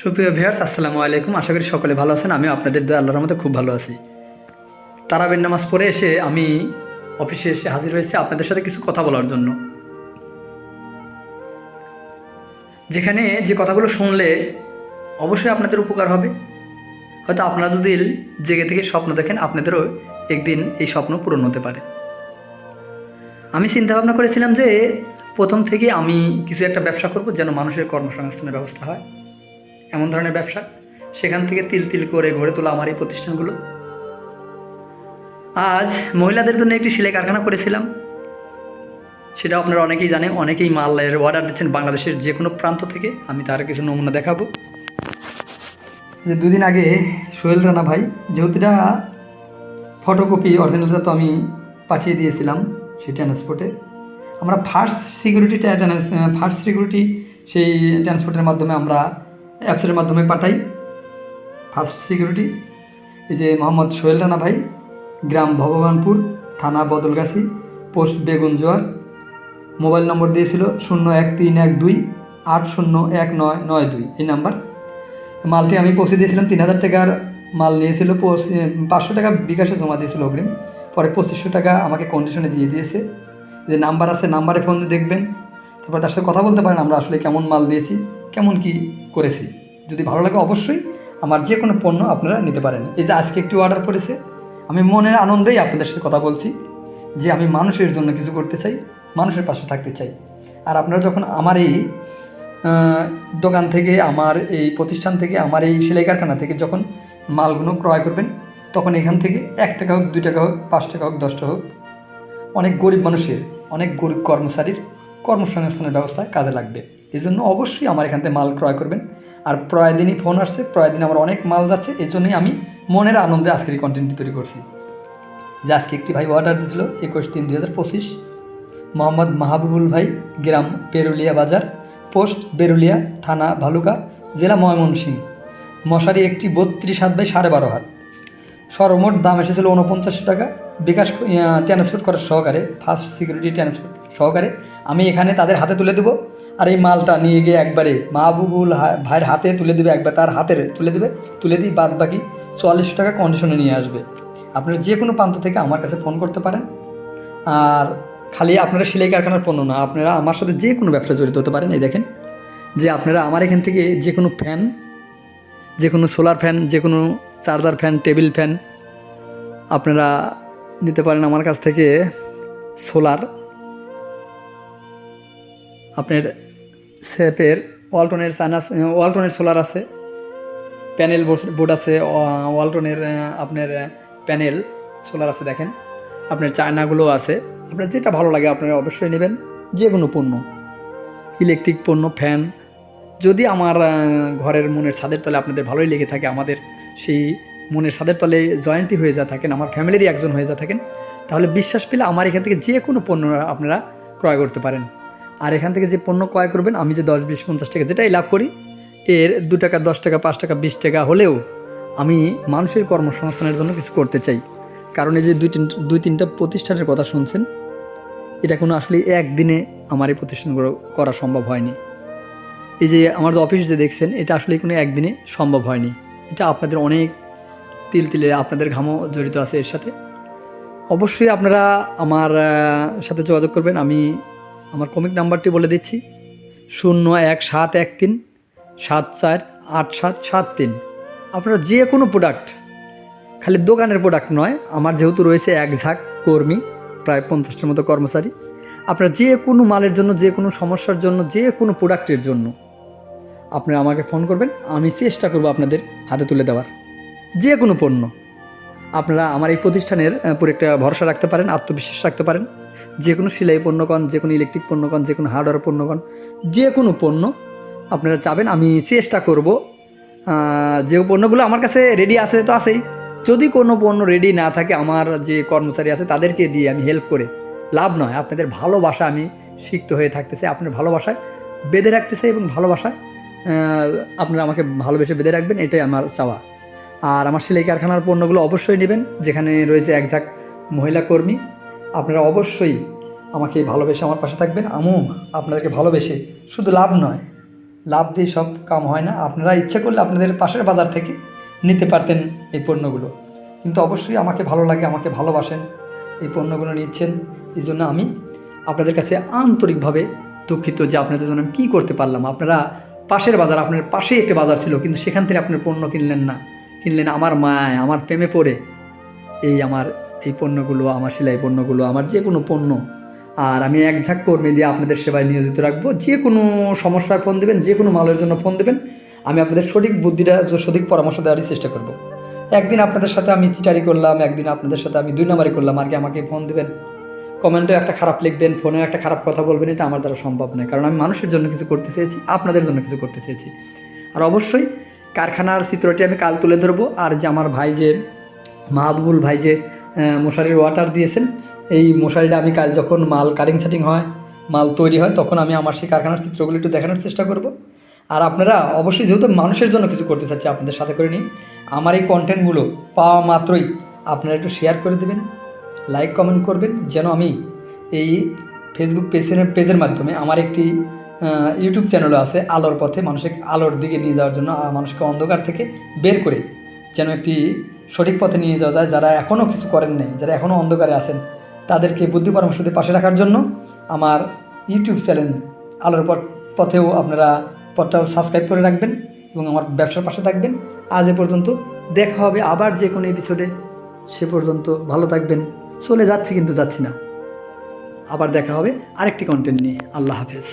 সুপ্রিয় ভিয়ার্স আসসালামু আলাইকুম। আশা করি সকলে ভালো আছেন। আমি আপনাদের দয়া, আল্লাহর মধ্যে খুব ভালো আছি। তারাবের নামাজ পড়ে এসে আমি অফিসে এসে হাজির হয়েছি আপনাদের সাথে কিছু কথা বলার জন্য। যেখানে যে কথাগুলো শুনলে অবশ্যই আপনাদের উপকার হবে। হয়তো আপনারা যদি জেগে থেকে স্বপ্ন দেখেন, আপনাদেরও একদিন এই স্বপ্ন পূরণ হতে পারে। আমি চিন্তা ভাবনা করেছিলাম যে প্রথম থেকে আমি কিছু একটা ব্যবসা করব যেন মানুষের কর্মসংস্থানের ব্যবস্থা হয়। এমন ধরনের ব্যবসা? সেখান থেকে তিল তিল করে গড়ে তোলা আমার এই প্রতিষ্ঠানগুলো? আজ মহিলাদের জন্য একটি সেলাই কারখানা করেছিলাম। সেটা আপনারা অনেকেই জানে অনেকেই মালের অর্ডার দিচ্ছেন বাংলাদেশের যে কোনো প্রান্ত থেকে। আমি তার কিছু নমুনা দেখাবো। যে দুদিন আগে সোহেল রানা ভাই, যেহেতু এটা ফটোকপি অরিজিনালটা তো আমি পাঠিয়ে দিয়েছিলাম সেই ট্রান্সপোর্টে আমরা ফার্স্ট সিকিউরিটি ফার্স্ট সিকিউরিটি সেই ট্রান্সপোর্টের মাধ্যমে আমরা অ্যাপসের মাধ্যমে পাঠাই। ফার্স্ট সিকিউরিটি এই যে মোহাম্মদ সোহেল রানা ভাই, গ্রাম ভগবানপুর, থানা Badalgachhi, post Begunjoar mobile number দিয়েছিল শূন্য এক তিন এক দুই, আট শূন্য এক নয় নয় দুই। এই নাম্বার। মালটি আমি পৌঁছে দিয়েছিলাম তিন হাজার টাকার মাল নিয়েছিল পাঁচশো টাকা বিকাশে জমা দিয়েছিল অগ্রিম। পরে পঁচিশশো টাকা আমাকে কন্ডিশনে দিয়ে দিয়েছে। যে নাম্বার আছে, নাম্বারে ফোন দেখবেন। তারপর তার সাথে কথা বলতে পারেন, আমরা আসলে কেমন মাল দিয়েছি। কেমন কি করেছি? যদি ভালো লাগে অবশ্যই আমার যে কোনো পণ্য আপনারা নিতে পারেন। এই যে আজকে একটি অর্ডার পড়েছে, আমি মনের আনন্দেই আপনাদের সাথে কথা বলছি যে আমি মানুষের জন্য কিছু করতে চাই, মানুষের পাশে থাকতে চাই। আর আপনারা যখন আমার এই দোকান থেকে, আমার এই প্রতিষ্ঠান থেকে, আমার এই সেলাই কারখানা থেকে যখন মালগুলো ক্রয় করবেন, তখন এখান থেকে এক টাকা হোক, দুই টাকা হোক, পাঁচ টাকা হোক দশটা হোক, অনেক গরিব মানুষের, অনেক গরিব কর্মচারীর কর্মসংস্থানের ব্যবস্থা কাজে লাগবে। এই জন্য অবশ্যই আমার এখান থেকে মাল ক্রয় করবেন। আর প্রায় দিনই ফোন আসছে প্রায় দিন আমার অনেক মাল যাচ্ছে এই জন্যই আমি মনের আনন্দে আজকের এই কন্টেন্টটি তৈরি করছি। যে আজকে একটি ভাই অর্ডার দিয়েছিল একুশ তিন দুই হাজার পঁচিশ। মোহাম্মদ মাহবুবুল ভাই, গ্রাম পেরুলিয়া বাজার, পোস্ট বেরুলিয়া, থানা ভালুকা, জেলা ময়মনসিংহ। মশারি একটি বত্রিশ হাত বাই সাড়ে বারো হাত। সর্বমোট দাম এসেছিল উনপঞ্চাশ টাকা। বিকাশ ট্রান্সপোর্ট করার সহকারে ফার্স্ট সিকিউরিটি ট্রান্সপোর্ট সহকারে আমি এখানে তাদের হাতে তুলে দেবো। আর এই মালটা নিয়ে গিয়ে একবারে মাহবুবুল ভাইয়ের হাতে তুলে দেবে, একবার তার হাতের তুলে দেবে, তুলে দিয়ে বাদ বাকি চুয়াল্লিশশো টাকা কন্ডিশনে নিয়ে আসবে। আপনারা যে কোনো প্রান্ত থেকে আমার কাছে ফোন করতে পারেন। আর খালি আপনারা সেলাই কারখানার পণ্য না, আপনারা আমার সাথে যে কোনো ব্যবসা জড়িত হতে পারেন, এই দেখেন। যে আপনারা আমার এখান থেকে যে কোনো ফ্যান যে কোনো সোলার ফ্যান যে কোনো চার্জার ফ্যান টেবিল ফ্যান আপনারা নিতে পারেন আমার কাছ থেকে সোলার। আপনার সেপের ওয়ালটনের চায়না ওয়ালটনের সোলার আছে, প্যানেল বোর্ড আছে ওয়া- ওয়ালটনের আপনার প্যানেল সোলার আছে দেখেন। আপনার চায়নাগুলো আছে, আপনার যেটা ভালো লাগে আপনারা অবশ্যই নেবেন যে কোনো পণ্য। ইলেকট্রিক পণ্য, ফ্যান, যদি আমার ঘরের মনের ছাদের তলে আপনাদের ভালোই লেগে থাকে আমাদের সেই মনের ছাদের তলে জয়েন্টই হয়ে যা থাকেন, আমার ফ্যামিলিরই একজন হয়ে যা থাকেন, তাহলে বিশ্বাস পেলে আমার এখান থেকে যে কোনো পণ্য আপনারা ক্রয় করতে পারেন। আর এখান থেকে যে পণ্য ক্রয় করবেন, আমি যে দশ, বিশ, পঞ্চাশ টাকা যেটাই লাভ করি, এর দু টাকা, দশ টাকা, পাঁচ টাকা, বিশ টাকা হলেও আমি মানুষের কর্মসংস্থানের জন্য কিছু করতে চাই। কারণ এই যে দুই তিন, দুই তিনটা প্রতিষ্ঠানের কথা শুনছেন, এটা কোনো আসলে একদিনে আমার এই প্রতিষ্ঠানগুলো করা সম্ভব হয়নি। এই যে আমার যে অফিস যে দেখছেন, এটা আসলে কোনো একদিনে সম্ভব হয়নি। এটা আপনাদের অনেক তিল তিলে আপনাদের ঘামও জড়িত আছে এর সাথে। অবশ্যই আপনারা আমার সাথে যোগাযোগ করবেন। আমি আমার কমিক নাম্বারটি বলে দিচ্ছি। শূন্য এক সাত এক তিন সাত চার আট সাত সাত তিন। আপনারা যে কোনো প্রোডাক্ট খালি দোকানের প্রোডাক্ট নয়, আমার যেহেতু রয়েছে এক ঝাঁক কর্মী, প্রায় পঞ্চাশটার মতো কর্মচারী, আপনারা যে কোনো মালের জন্য, যে কোনো সমস্যার জন্য, যে কোনো প্রোডাক্টের জন্য আপনারা আমাকে ফোন করবেন। আমি চেষ্টা করব আপনাদের হাতে তুলে দেওয়ার। যে কোনো পণ্য। আপনারা আমার এই প্রতিষ্ঠানের উপর একটা ভরসা রাখতে পারেন, আত্মবিশ্বাস রাখতে পারেন। যে কোনো সেলাই পণ্যকন যে কোনো ইলেকট্রিক পণ্যকন যে কোনো হার্ডওয়্যার পণ্যকন যে কোনো পণ্য আপনারা চাবেন, আমি চেষ্টা করব। যে পণ্যগুলো আমার কাছে রেডি আছে তো আছেই। যদি কোনো পণ্য রেডি না থাকে, আমার যে কর্মচারী আছে তাদেরকে দিয়ে আমি হেল্প করে লাভ নয়। আপনাদের ভালোবাসা আমি সিক্ত হয়ে থাকতে চাই আপনার ভালোবাসায় বেঁধে রাখতে চাই এবং ভালোবাসায় আপনারা আমাকে ভালোবেসে বেঁধে রাখবেন, এটাই আমার চাওয়া। আর আমার সেলাই কারখানার পণ্যগুলো অবশ্যই নেবেন, যেখানে রয়েছে এক ঝাঁক মহিলা কর্মী। আপনারা অবশ্যই আমাকে ভালোবেসে আমার পাশে থাকবেন। আমিও আপনাদেরকে ভালোবেসে শুধু লাভ নয়, লাভ দিয়ে সব কাম হয় না। আপনারা ইচ্ছে করলে আপনাদের পাশের বাজার থেকে নিতে পারতেন এই পণ্যগুলো। কিন্তু অবশ্যই আমাকে ভালো লাগে, আমাকে ভালোবাসেন, এই পণ্যগুলো নিচ্ছেন। এই জন্য আমি আপনাদের কাছে আন্তরিকভাবে দুঃখিত যে আপনাদের জন্য আমি কী করতে পারলাম। আপনারা পাশের বাজার, আপনার পাশেই একটা বাজার ছিল, কিন্তু সেখান থেকে আপনার পণ্য কিনলেন না। কিনলেন আমার মায়, আমার প্রেমে পড়ে। এই আমার, এই পণ্যগুলো, আমার সেলাই পণ্যগুলো, আমার যে কোনো পণ্য। আর আমি এক ঝাঁক কর্মী দিয়ে আপনাদের সেবায় নিয়োজিত রাখব। যে কোনো সমস্যায় ফোন দেবেন, যে কোনো মালের জন্য ফোন দেবেন, আমি আপনাদের সঠিক বুদ্ধিটা, সঠিক পরামর্শ দেওয়ারই চেষ্টা করব। একদিন আপনাদের সাথে আমি চিটারি করলাম, একদিন আপনাদের সাথে আমি দুই নম্বরই করলাম। আর কি আমাকে ফোন দেবেন? কমেন্টেও একটা খারাপ লিখবেন, ফোনেও একটা খারাপ কথা বলবেন, এটা আমার দ্বারা সম্ভব নয়। কারণ আমি মানুষের জন্য কিছু করতে চেয়েছি, আপনাদের জন্য কিছু করতে চেয়েছি। আর অবশ্যই কারখানার চিত্রটি আমি কাল তুলে ধরবো। আর যে আমার ভাই যে, মাহবুবুল ভাই যে মশারির ওয়াটার দিয়েছেন, এই মশারিটা আমি কাল যখন মাল কাটিং সেটিং হয়, মাল তৈরি হয়, তখন আমি আমার সেই কারখানার চিত্রগুলো একটু দেখানোর চেষ্টা করব। আর আপনারা অবশ্যই যেহেতু মানুষের জন্য কিছু করতে চাচ্ছি, আপনাদের সাথে করে নিই, আমার এই কন্টেন্টগুলো পাওয়া মাত্রই আপনারা একটু শেয়ার করে দেবেন লাইক কমেন্ট করবেন, যেন আমি এই ফেসবুক পেজের পেজের মাধ্যমে আমার একটি ইউটিউব চ্যানেলও আছে, আলোর পথে মানুষকে আলোর দিকে নিয়ে যাওয়ার জন্য মানুষকে অন্ধকার থেকে বের করে যেন একটি সঠিক পথে নিয়ে যাওয়া যায়, যারা এখনও কিছু করেন নাই, যারা এখনও অন্ধকারে আছেন, তাদেরকে বুদ্ধি পরামর্শ দিয়ে পাশে রাখার জন্য আমার ইউটিউব চ্যানেল আলোর পথ, পথেও আপনারা পথটা সাবস্ক্রাইব করে রাখবেন এবং আমার ব্যবসার পাশে থাকবেন। আজ এ পর্যন্ত, দেখা হবে আবার যে কোনো এপিসোডে সে পর্যন্ত ভালো থাকবেন। চলে যাচ্ছি কিন্তু যাচ্ছি না। আবার দেখা হবে আরেকটি কন্টেন্ট নিয়ে। আল্লাহ হাফেজ।